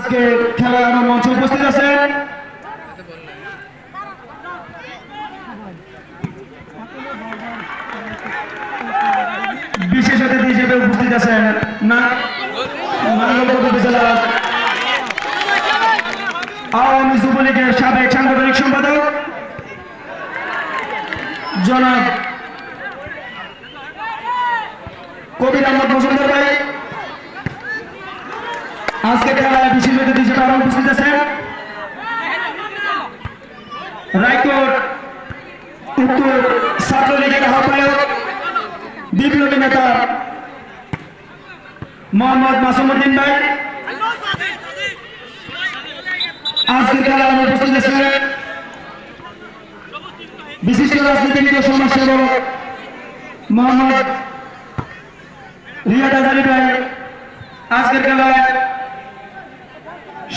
আজকে খেলার মঞ্চে উপস্থিত আছেন। বিশেষ অতিথি হিসেবে উপস্থিত আছেন আওয়ামী যুবলীগের সাবেক সাংগঠনিক সম্পাদক জনাব কবির আহমদ মজুমদার ভাই আজকে খেলায় বিশেষ অতিথি হিসেবে আরও উপস্থিত আছেন রায়কোট, উত্তর ছাত্রলীগের আহ্বায়ক, বিপ্লবী নেতা মোহাম্মদ মাসুমুদ্দিন ভাই। আজকে খেলায় উপস্থিত আছেন বিশিষ্ট রাজনীতিবিদ সমাজসেবক মোহাম্মদ রিয়াদ আজারি ভাই। আজকের খেলায়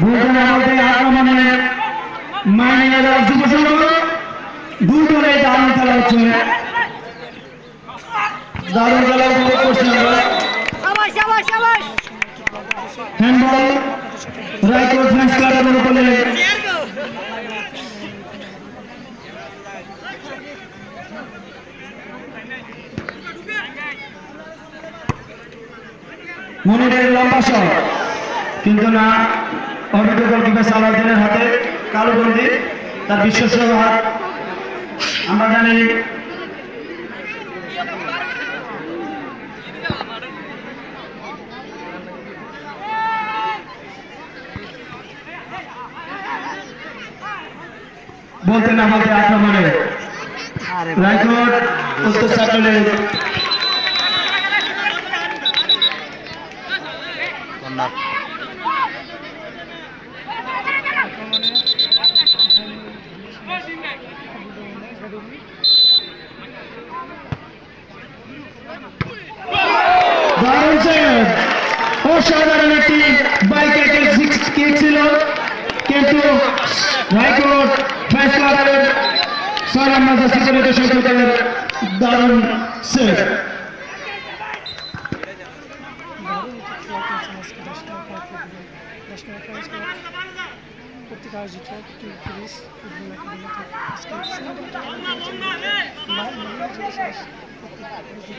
ভোটের আমাদের আক্রমণে মাইনের সংঘ দুই দলে দারুণ খেলা হচ্ছে। দারুণ খেলা উপভোগ করছি আমরা সাবাস সাবাস সাবাস। হ্যান্ডবল রায়পুর ফ্রেন্স ক্লাবের উপরে মনিরের লম্বা শট। কিন্তু না অভিজ্ঞ গোলকিপার সালাউদ্দিনের হাতে কালো বন্দি তার বিশ্বস্ত হাত। আমরা জানি বলতে না বলতে আক্রমণে রায়কোট উত্তর দারুণ সেভ অসাধারণ একটি বাইকে কিক ছিল কিন্তু রায়কোট ফেসলা দলের নম্বর জার্সি করে সরকারের দারুণ সেভ কর্তৃক আয়োজিত পুলিশ একাডেমি আজকে